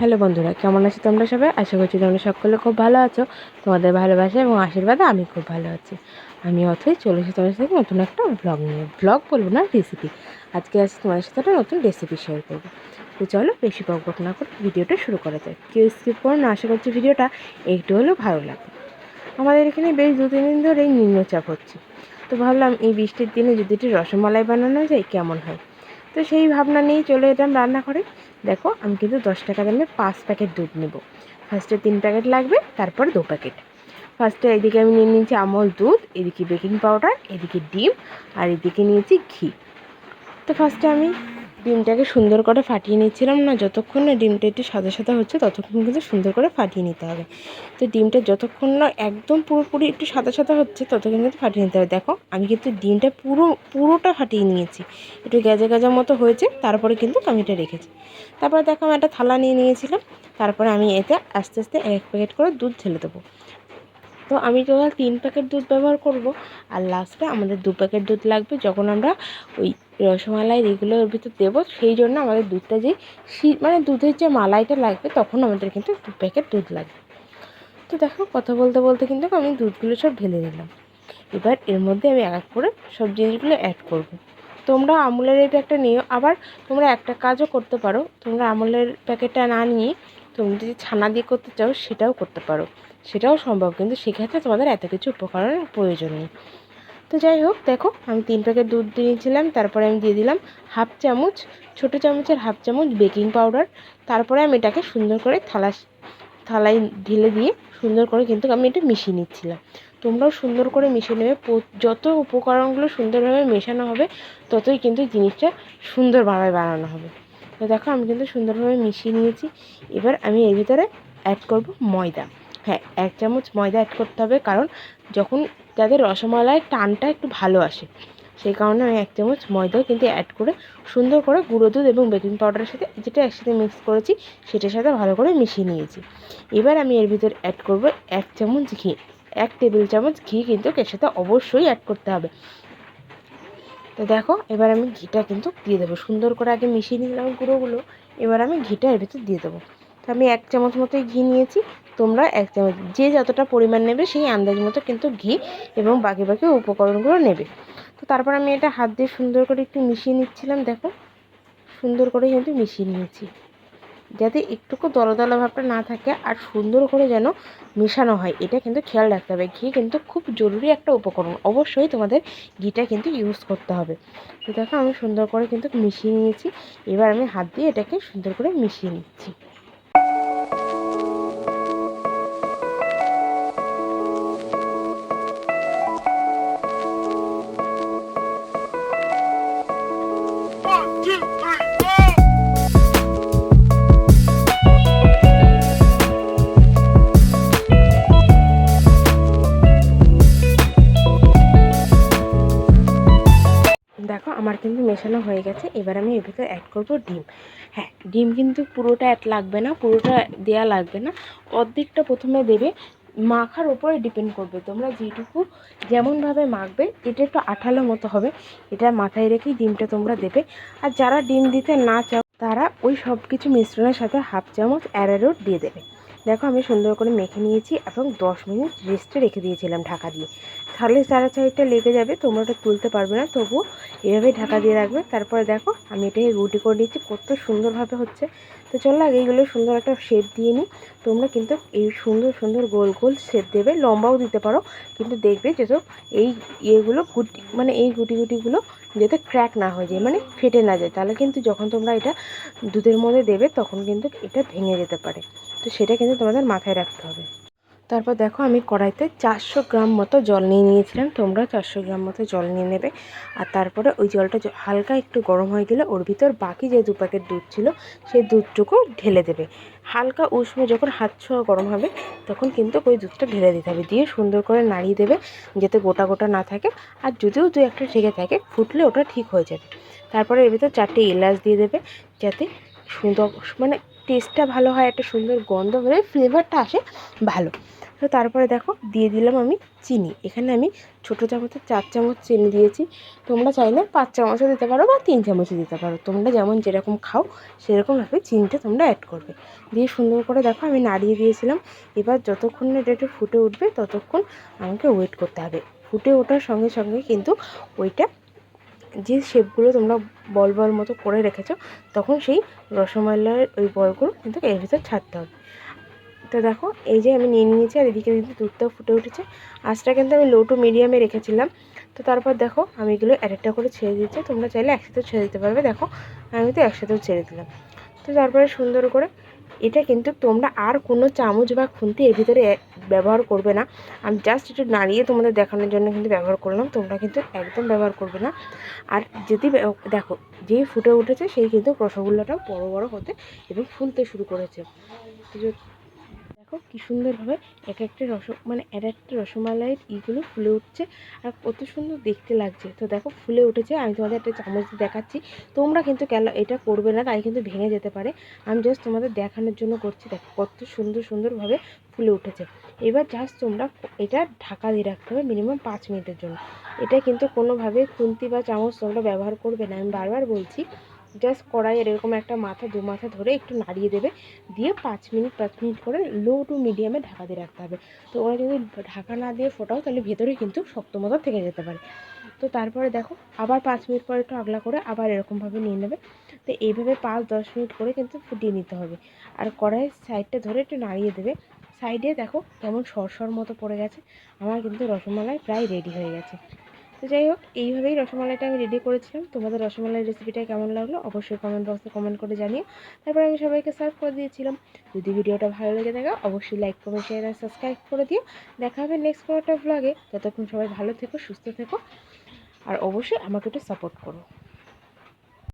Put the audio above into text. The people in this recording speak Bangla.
হ্যালো বন্ধুরা, কেমন আছো তোমরা সবাই? আশা করছি তোমরা সকলে খুব ভালো আছো। তোমাদের ভালোবাসা এবং আশীর্বাদে আমি খুব ভালো আছি। আমি অথই চলে এসেছি তোমাদের সাথে নতুন একটা ব্লগ নিয়ে। ব্লগ বলব না রেসিপি আজকে আসছি তোমাদের সাথে একটা নতুন রেসিপি শেয়ার করব। তো চলো বেশি বক বক না করে ভিডিওটা শুরু করা যায় কেউ স্কিপ করো না, আশা করছি ভিডিওটা একটু হলেও ভালো লাগবে। আমাদের এখানে বেশ দু তিন দিন ধরেই নিম্নচাপ হচ্ছে। তো ভাবলাম এই বৃষ্টির দিনে যদি একটু রসমালাই বানানো যায়, কেমন হয়? তো সেই ভাবনা নিয়েই চলে যেতাম রান্না করে দেখো, আমি কিন্তু দশ টাকা দামে পাঁচ প্যাকেট দুধ নেব। ফার্স্টে তিন প্যাকেট লাগবে, তারপর দু প্যাকেট। ফার্স্টে এদিকে আমি নিয়ে নিয়েছি আমল দুধ, এদিকে বেকিং পাউডার, এদিকে ডিম, আর এদিকে নিয়েছি ঘি। তো ফার্স্টে আমি ডিমটাকে সুন্দর করে ফাটিয়ে নিচ্ছিলাম না, যতক্ষণ না ডিমটা একটু সাদা সাদা হচ্ছে ততক্ষণ কিন্তু সুন্দর করে ফাটিয়ে নিতে হবে। তো ডিমটা যতক্ষণ না একদম পুরোপুরি একটু সাদা সাদা হচ্ছে ততক্ষণ কিন্তু ফাটিয়ে নিতে হবে। দেখো, আমি কিন্তু ডিমটা পুরো, পুরোটা ফাটিয়ে নিয়েছি। একটু গ্যাজা গ্যাজা মতো হয়েছে, তারপরে কিন্তু আমি এটা রেখেছি। তারপরে দেখো, আমি একটা থালা নিয়ে নিয়েছিলাম, তারপরে আমি এতে আস্তে আস্তে এক প্যাকেট করে দুধ ঢেলে দেবো। তো আমি টোটাল তিন প্যাকেট দুধ ব্যবহার করব, আর লাস্টে আমাদের দু প্যাকেট দুধ লাগবে, যখন আমরা ওই রসমালাই এগুলো ওর ভিতর দেবো, সেই জন্য আমাদের দুধটা যে মানে দুধের যে মালাইটা লাগবে তখন আমাদের কিন্তু দু প্যাকেট দুধ লাগবে। তো দেখো কথা বলতে বলতে কিন্তু আমি দুধগুলো সব ঢেলে দিলাম এবার এর মধ্যে আমি এক এক করে সব জিনিসগুলো অ্যাড করব। তোমরা আমুলের এই প্যাকটা নিও, আবার তোমরা একটা কাজও করতে পারো। তোমরা আমুলের প্যাকেটটা না নিয়ে তোমরা যদি ছানা দিয়ে করতে চাও সেটাও করতে পারো। সেটাও সম্ভব, কিন্তু সেক্ষেত্রে তোমাদের এত কিছু উপকরণের প্রয়োজন নেই। তো যাই হোক, দেখো, আমি তিন প্যাকেট দুধ দিয়েছিলাম তারপরে আমি দিয়ে দিলাম হাফ চামচ, ছোটো চামচের হাফ চামচ বেকিং পাউডার, তারপরে আমি এটাকে সুন্দর করে থালা, থালায় ঢেলে দিয়ে সুন্দর করে কিন্তু আমি এটা মিশিয়ে নিচ্ছিলাম। তোমরাও সুন্দর করে মিশিয়ে নেবে যত উপকরণগুলো সুন্দরভাবে মেশানো হবে, ততই কিন্তু জিনিসটা সুন্দরভাবে বানানো হবে। তো দেখো, আমি কিন্তু সুন্দরভাবে মিশিয়ে নিয়েছি। এবার আমি এর ভিতরে অ্যাড করব ময়দা। হ্যাঁ এক চামচ ময়দা অ্যাড করতে হবে কারণ যখন যাদের রসমালাই টানটা একটু ভালো আসে, সেই কারণে আমি এক চামচ ময়দাও কিন্তু অ্যাড করে সুন্দর করে গুঁড়ো দুধ এবং বেকিং পাউডারের সাথে যেটা একসাথে মিক্স করেছি, সেটার সাথে ভালো করে মিশিয়ে নিয়েছি। এবার আমি এর ভিতর অ্যাড করব এক চামচ ঘি, এক টেবিল চামচ ঘি কিন্তু এর সাথে অবশ্যই অ্যাড করতে হবে। তো দেখো, এবার আমি ঘিটা কিন্তু দিয়ে দেবো, সুন্দর করে আগে মিশিয়ে নিলাম গুঁড়োগুলো, এবার আমি ঘিটা এর ভিতর দিয়ে দেবো। তো আমি এক চামচ মতোই ঘি নিয়েছি তোমরা এক চামচ যে যতটা পরিমাণ নেবে সেই আন্দাজ মতো কিন্তু ঘি এবং বাকি বাকি উপকরণগুলো নেবে। তো তারপর আমি এটা হাত দিয়ে সুন্দর করে একটু মিশিয়ে নিচ্ছিলাম, দেখো। সুন্দর করে কিন্তু মিশিয়ে নিয়েছি। যাতে একটুকু দলা ভাবটা না থাকে আর সুন্দর করে যেন মেশানো হয়, এটা কিন্তু খেয়াল রাখতে হবে। ঘি কিন্তু খুব জরুরি একটা উপকরণ। অবশ্যই তোমাদের ঘিটা কিন্তু ইউজ করতে হবে। তো দেখো আমি সুন্দর করে কিন্তু মিশিয়ে নিয়েছি। এবার আমি হাত দিয়ে এটাকে সুন্দর করে মিশিয়ে নিচ্ছি। গেছে এবার আমি এর ভিতরে অ্যাড করব ডিম। হ্যাঁ ডিম কিন্তু পুরোটা অ্যাড লাগবে না, পুরোটা দেয়া লাগবে না। অর্ধেকটা প্রথমে দেবে, মাখার ওপরে ডিপেন্ড করবে। তোমরা যেটুকু যেমনভাবে মাখবে, এটা একটু আঠালো মতো হবে। এটা মাথায় রেখেই ডিমটা তোমরা দেবে। আর যারা ডিম দিতে না চাও, তারা ওই সব কিছু মিশ্রণের সাথে হাফ চামচ অ্যারারুট দিয়ে দেবে। দেখো আমি সুন্দর করে মেখে নিয়েছি এবং দশ মিনিট রেস্টে রেখে দিয়েছিলাম ঢাকা দিয়ে। তাহলে চারা চারিটা লেগে যাবে, তোমরা ওটা তুলতে পারবে না, তবুও এভাবেই ঢাকা দিয়ে রাখবে। তারপরে দেখো, আমি এটাকে রুটি করে নিচ্ছি, কত সুন্দরভাবে হচ্ছে। তো চলো আগে এইগুলো সুন্দর একটা শেপ দিয়ে নিই। তোমরা কিন্তু এই সুন্দর সুন্দর গোল গোল শেপ দেবে, লম্বাও দিতে পারো, কিন্তু দেখবে যে তো এই ইয়েগুলো গুটি মানে এই গুটি, গুটিগুলো যাতে ক্র্যাক না হয়ে যায় মানে ফেটে না যায়। তাহলে কিন্তু যখন তোমরা এটা দুধের মধ্যে দেবে, তখন কিন্তু এটা ভেঙে যেতে পারে। তো সেটা কিন্তু তোমাদের মাথায় রাখতে হবে। তারপর দেখো আমি কড়াইতে চারশো গ্রাম মতো জল নিয়ে নিয়েছিলাম, তোমরা চারশো গ্রাম মতো জল নিয়ে নেবে। আর তারপরে ওই জলটা হালকা একটু গরম হয়ে গেলে ওর ভিতর বাকি যে দু প্যাকেট দুধ ছিল, সেই দুধটুকু ঢেলে দেবে। হালকা উষ্ণ যখন হাত ছোঁয়া গরম হবে, তখন কিন্তু ওই দুধটা ঢেলে দিতে হবে। দিয়ে সুন্দর করে নাড়িয়ে দেবে যাতে গোটা গোটা না থাকে। আর যদিও দু একটা থেকে থাকে, ফুটলে ওটা ঠিক হয়ে যাবে। তারপরে এর ভিতর চারটে এলাচ দিয়ে দেবে, যাতে সুন্দর মানে টেস্টটা ভালো হয়, একটা সুন্দর গন্ধ হলে ফ্লেভারটা আসে ভালো। তো তারপরে দেখো, দিয়ে দিলাম আমি চিনি। এখানে আমি ছোটো চামচের চার চামচ চিনি দিয়েছি। তোমরা চাইলে পাঁচ চামচও দিতে পারো বা তিন চামচও দিতে পারো। তোমরা যেমন যেরকম খাও সেরকমভাবে চিনিটা তোমরা অ্যাড করবে। দিয়ে সুন্দর করে দেখো, আমি নাড়িয়ে দিয়েছিলাম। এবার যতক্ষণ না এটা ফুটে উঠবে, ততক্ষণ আমাকে ওয়েট করতে হবে। ফুটে ওঠার সঙ্গে সঙ্গে কিন্তু ওইটা যে শেপগুলো তোমরা বল বল মতো করে রেখেছো, তখন সেই রসমালাইয়ের ওই বলগুলো কিন্তু এর ভিতর ছাড়তে হবে। তো দেখো, এই যে আমি নিয়ে নিয়েছি আর এদিকে কিন্তু দুধটাও ফুটে উঠেছে। আঁচটা কিন্তু আমি লো টু মিডিয়ামে রেখেছিলাম। তো তারপর দেখো, আমি এগুলো এক একটা করে ছেড়ে দিচ্ছি তোমরা চাইলে একসাথেও ছেড়ে দিতে পারবে। দেখো, আমি তো একসাথেও ছেড়ে দিলাম। তো তারপরে সুন্দর করে এটা কিন্তু তোমরা আর কোনো চামচ বা খুন্তি এর ভিতরে ব্যবহার করবে না। আমি জাস্ট একটু নাড়িয়ে তোমাদের দেখানোর জন্য কিন্তু ব্যবহার করলাম। তোমরা কিন্তু একদম ব্যবহার করবে না। আর যদি দেখো যেই ফুটে উঠেছে সেই কিন্তু রসগোল্লাটাও বড় বড় হতে এবং ফুলতে শুরু করেছে। দেখো কি সুন্দরভাবে এক একটা রস মানে এক একটা রসমালাইয়ের ইগুলো ফুলে উঠছে। আর কত সুন্দর দেখতে লাগছে। তো দেখো ফুলে উঠেছে। আমি তোমাদের একটা চামচ দিয়ে দেখাচ্ছি। তোমরা কিন্তু কেন এটা করবে না, তাই কিন্তু ভেঙে যেতে পারে। আমি জাস্ট তোমাদের দেখানোর জন্য করছি। দেখো কত সুন্দর সুন্দরভাবে ফুলে উঠেছে। এবার জাস্ট তোমরা এটা ঢাকা দিয়ে রাখতে হবে মিনিমাম পাঁচ মিনিটের জন্য। এটা কিন্তু কোনোভাবে খুন্তি বা চামচ তোমরা ব্যবহার করবে না। আমি বারবার বলছি জাস্ট কড়াইয়ের এরকম একটা মাথা, দু মাথা ধরে একটু নাড়িয়ে দেবে। দিয়ে পাঁচ মিনিট পাঁচ মিনিট করে লো টু মিডিয়ামে ঢাকা দিয়ে রাখতে হবে। তো ওরা যদি ঢাকা না দিয়ে ফোটাও, তাহলে ভেতরে কিন্তু শক্ত মতো থেকে যেতে পারে। তো তারপরে দেখো, আবার পাঁচ মিনিট পরে একটু আগলা করে আবার এরকমভাবে নিয়ে নেবে। তো এইভাবে পাঁচ, দশ মিনিট করে কিন্তু ফুটিয়ে নিতে হবে। আর কড়াইয়ের সাইডটা ধরে একটু নাড়িয়ে দেবে। সাইডে দেখো, কেমন সরসর মতো পড়ে গেছে। আমার কিন্তু রসমালাই প্রায় রেডি হয়ে গেছে। যাই হোক, এইভাবেই রসমালাইটা আমি রেডি করেছিলাম। তোমাদের রসমালাই রেসিপিটা কেমন লাগল অবশ্যই কমেন্ট বক্সে কমেন্ট করে জানিও। তারপর আমি সবাইকে সার্ভ করে দিয়েছিলাম। যদি ভিডিওটা ভালো লেগে থাকে, অবশ্যই লাইক করে শেয়ার আর সাবস্ক্রাইব করে দিও। দেখা হবে নেক্সট কোনো একটা ভ্লগে ততক্ষণ সবাই ভালো থেকো, সুস্থ থেকো। আর অবশ্যই আমাকে একটু সাপোর্ট করো।